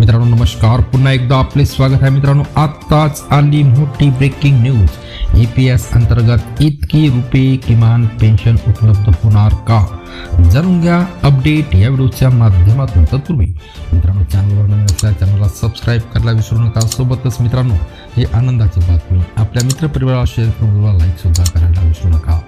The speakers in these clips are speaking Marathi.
मित्रांनो नमस्कार. पुन्हा एकदा आपले स्वागत आहे मित्रांनो. आत्ताच आली मोठी breaking news E P S अंतर्गत इतकी रुपये किमान पेन्शन उपलब्ध होणार का? जाणून घ्या अपडेट या व्हिडिओच्या माध्यमातून. तत्पूर्वी मित्रांनो चॅनलवर नवीन असल्या चॅनलला सबस्क्राईब करायला विसरू नका. सोबतच मित्रांनो हे आनंदाची बातमी आपल्या मित्रपरिवाराला शेअर करून लाईक सुद्धा करायला विसरू नका.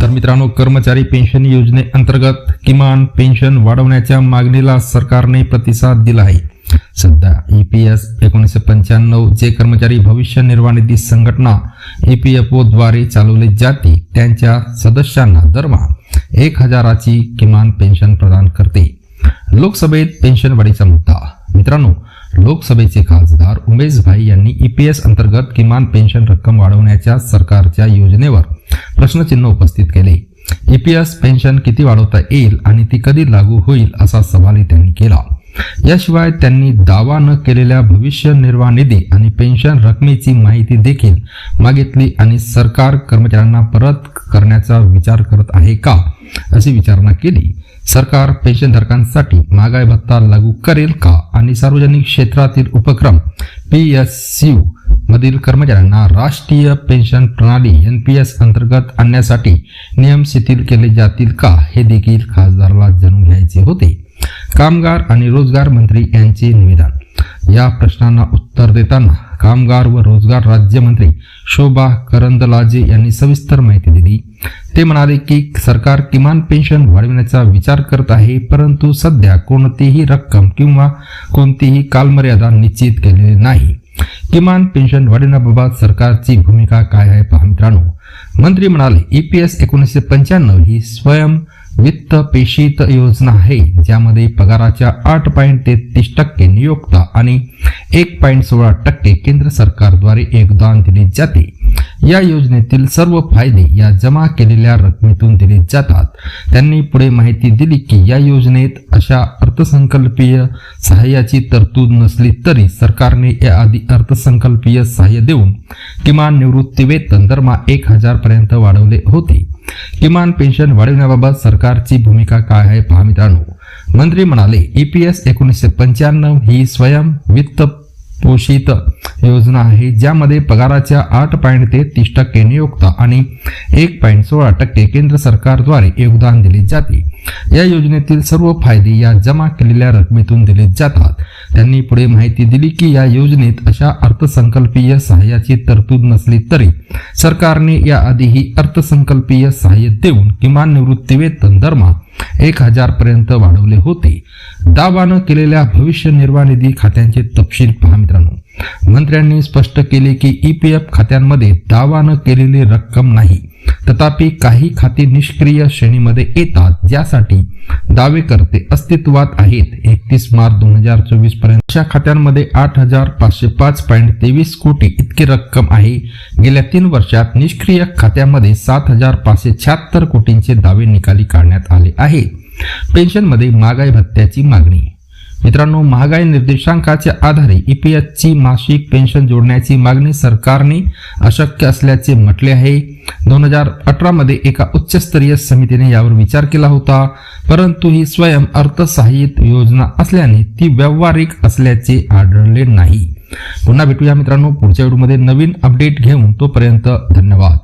तर मित्रांनो कर्मचारी पेन्शन योजनेअंतर्गत किमान पेन्शन वाढवण्याच्या मागणीला सरकारने प्रतिसाद दिला आहे. सध्या ई पी एस एकोणीसशे पंच्याण्णव जे कर्मचारी भविष्य निर्वाह निधी संघटना ई पी एफद्वारे चालवले जाते. त्यांच्या सदस्यांना दरमहा एक हजाराची किमान पेन्शन प्रदान करते. लोकसभेत पेन्शन वाढीचा मुद्दा. मित्रांनो लोकसभेचे खासदार उमेश भाई यांनी ईपीएस अंतर्गत किमान पेन्शन रक्कम वाढवण्याच्या सरकारच्या योजनेवर प्रश्नचिन्ह उपस्थित केले. ईपीएस पेन्शन किती वाढवता येईल आणि ती कधी लागू होईल असा सवालही त्यांनी केला. याशिवाय त्यांनी दावा न केलेल्या भविष्य निर्वाह निधी आणि पेन्शन रकमेची माहिती देखील मागितली आणि सरकार कर्मचाऱ्यांना परत करण्याचा विचार करत आहे का अशी विचारणा केली. सरकार पेन्शनधारकांसाठी महागाई भत्ता लागू करेल का आणि सार्वजनिक क्षेत्रातील उपक्रम पी एस यू मधील कर्मचाऱ्यांना राष्ट्रीय पेन्शन प्रणाली एन पी एस अंतर्गत आणण्यासाठी नियम शिथिल केले जातील का हे देखील खासदाराला जाणून घ्यायचे होते. कामगार आणि रोजगार मंत्री यांचे निवेदन. या प्रश्नांना उत्तर देताना कामगार व रोजगार राज्यमंत्री शोभा करंदलाजे यांनी सविस्तर माहिती दिली. ते म्हणाले की सरकार किमान पेन्शन वाढविण्याचा विचार करत आहे परंतु सध्या कोणतीही रक्कम किंवा कोणतीही कालमर्यादा निश्चित केलेली नाही. किमान पेन्शन वाढविण्याबाबत सरकारची भूमिका काय आहे पहा मित्रांनो. मंत्री म्हणाले ई पी एस एकोणीसशे पंच्याण्णव ही स्वयं वित्त पेशीत योजना आहे ज्यामध्ये पगाराच्या आठ पॉईंट तेहतीस टक्के नियोक्ता आणि एक पॉईंट सोळा टक्के केंद्र सरकारद्वारे योगदान दिले जाते. या योजनेतील सर्व फायदे या जमा केलेल्या रकमेतून दिले जातात. त्यांनी पुढे माहिती दिली की या योजनेत अशा अर्थसंकल्पीय सहाय्याची तरतूद नसली तरी सरकारने याआधी अर्थसंकल्पीय सहाय्य देऊन किमान निवृत्ती वेतन एक हजार पर्यंत वाढवले होते. किमान पेन्शन वाढविण्याबाबत सरकारची भूमिका काय आहे पहा मित्रांनो. मंत्री म्हणाले ईपीएस एकोणीसशे पंच्याण्णव ही स्वयं वित्त पोषित योजना आहे ज्यामध्ये पगाराच्या आठ पॉईंट तेहतीस टक्के नियोक्ता आणि एक पॉईंट सोळा टक्के केंद्र सरकारद्वारे योगदान दिले जाते. या योजनेतील सर्व फायदे या जमा केलेल्या रकमेतून दिले जातात. त्यांनी पुढे माहिती दिली की या योजनेत अशा अर्थसंकल्पीय सहाय्याची तरतूद नसली तरी सरकारने याआधीही अर्थसंकल्पीय सहाय्य देऊन किमान निवृत्तीवेतन दरमा दरमहा एक हजार पर्यंत वाढवले होते. दाबानं केलेल्या भविष्य निर्वाह निधी खात्यांचे तपशील पहा मित्रांनो. मंत्र्यांनी स्पष्ट केले की ईपीएफ खात्यांमध्ये दावा न केलेली रक्कम नाही. तथापि काही खाती निष्क्रिय श्रेणीमध्ये येतात ज्यासाठी दावेकर्ते अस्तित्वात आहेत. एकतीस मार्च दोन हजार चोवीसपर्यंत अशा खात्यांमध्ये आठ हजार पाचशे पाच पॉईंट तेवीस कोटी इतकी रक्कम आहे. गेल्या तीन वर्षात निष्क्रिय खात्यामध्ये सात हजार पाचशे शहात्तर कोटींचे दावे निकाली काढण्यात आले आहे पेन्शनमध्ये महागाई भत्त्याची मागणी मित्रांनो महागाई निर्देशांकाच्या आधारे ईपीएसची मासिक पेन्शन जोडण्याची मागणी सरकारने अशक्य असल्याचे म्हटले आहे. दोन हजार अठरामध्ये एका उच्चस्तरीय समितीने यावर विचार केला होता. परंतु ही स्वयं अर्थसहाय्यित योजना असल्याने ती व्यावहारिक असल्याचे आढळले नाही. पुन्हा भेटूया मित्रांनो पुढच्या व्हिडिओमध्ये नवीन अपडेट घेऊन तोपर्यंत धन्यवाद.